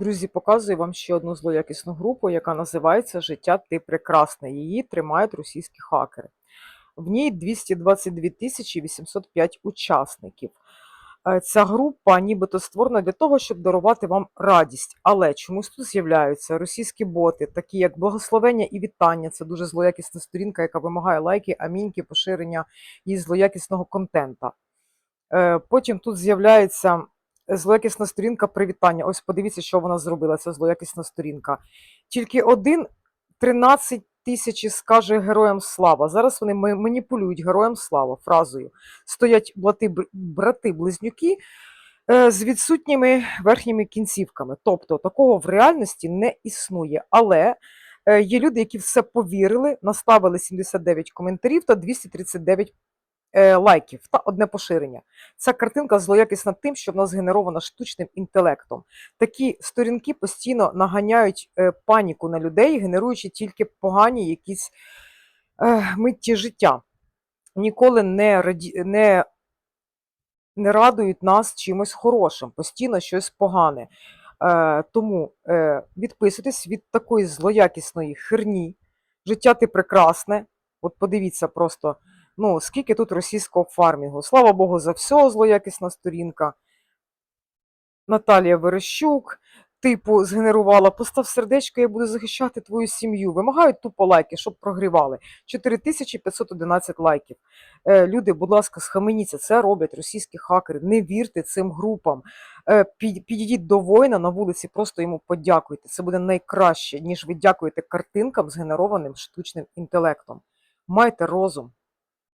Друзі, показую вам ще одну злоякісну групу, яка називається Життя ти прекрасне. Її тримають російські хакери. В ній 222 тисячі 805 учасників. Е, Ця група нібито створена для того, щоб дарувати вам радість. Але чомусь тут з'являються російські боти, такі як благословення і вітання. Це дуже злоякісна сторінка, яка вимагає лайки, аміньки, поширення і злоякісного контента. Е, Потім тут з'являється злоякісна сторінка привітання. Ось подивіться, що вона зробила. Це злоякісна сторінка. Тільки один 13 тисячі скаже героям слава. Зараз вони маніпулюють героям слава фразою. Стоять брати-близнюки е, з відсутніми верхніми кінцівками. Тобто такого в реальності не існує. Але е, є люди, які все повірили, наставили 79 коментарів та 239 е, лайків та одне поширення. Ця картинка злоякісна тим, що вона згенерована штучним інтелектом. Такі сторінки постійно наганяють е, паніку на людей, генеруючи тільки погані якісь е, митті життя. Ніколи не, раді... не, не радують нас чимось хорошим, постійно щось погане. Е, тому е, відписуйтесь від такої злоякісної херні. Життя ти прекрасне. От подивіться просто, ну, скільки тут російського фармінгу. Слава Богу, за все злоякісна сторінка. Наталія Верещук, типу, згенерувала, постав сердечко, я буду захищати твою сім'ю. Вимагають тупо лайки, щоб прогрівали. 4511 лайків. Е, люди, будь ласка, схаменіться, це роблять російські хакери. Не вірте цим групам. Е, підійдіть до воїна на вулиці, просто йому подякуйте. Це буде найкраще, ніж ви дякуєте картинкам, згенерованим штучним інтелектом. Майте розум.